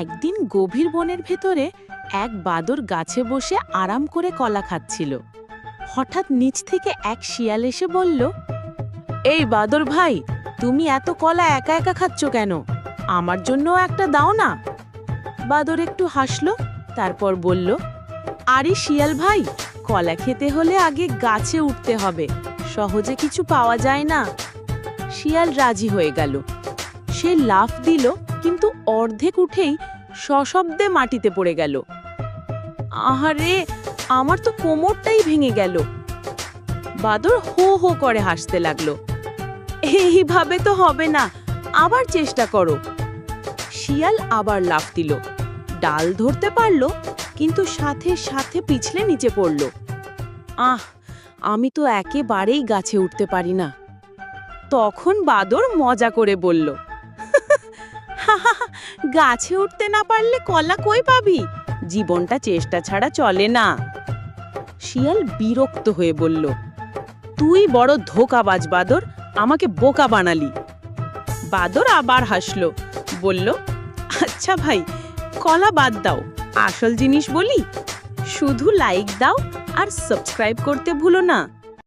একদিন গভীর বনের ভেতরে এক বাদর গাছে বসে আরাম করে কলা খাচ্ছিল। হঠাৎ নিচ থেকে এক শিয়াল এসে বলল, এই বাদর ভাই, তুমি এত কলা একা একা খাচ্ছ কেন? আমার জন্যও একটা দাও না। বাদর একটু হাসলো, তারপর বলল, আরে শিয়াল ভাই, কলা খেতে হলে আগে গাছে উঠতে হবে, সহজে কিছু পাওয়া যায় না। শিয়াল রাজি হয়ে গেল। সে লাফ দিল কিন্তু অর্ধেক উঠেই সশব্দে মাটিতে পড়ে গেল। আহারে, আমার তো কোমরটাই ভেঙে গেল। বাদর হো হো করে হাসতে লাগল। এইভাবে তো হবে না, আবার চেষ্টা করো। শিয়াল আবার লাফ দিল। ডাল ধরতে পারল, কিন্তু সাথে সাথে পিছলে নিচে পড়ল। আহ, আমি তো একেবারেই গাছে উঠতে পারি না। তখন বাদর মজা করে বলল গাছে উঠতে না পারলে কলা কই পাবি? জীবনটা চেষ্টা ছাড়া চলে না। শিয়াল বিরক্ত হয়ে বলল, তুই বড় ধোকাবাজ, বাদর। আমাকে বোকা বানালি। বাদর আবার হাসলো, বলল আচ্ছা ভাই, কলা বাদ দাও। আসল জিনিস বলি, শুধু লাইক দাও আর সাবস্ক্রাইব করতে ভুলো না।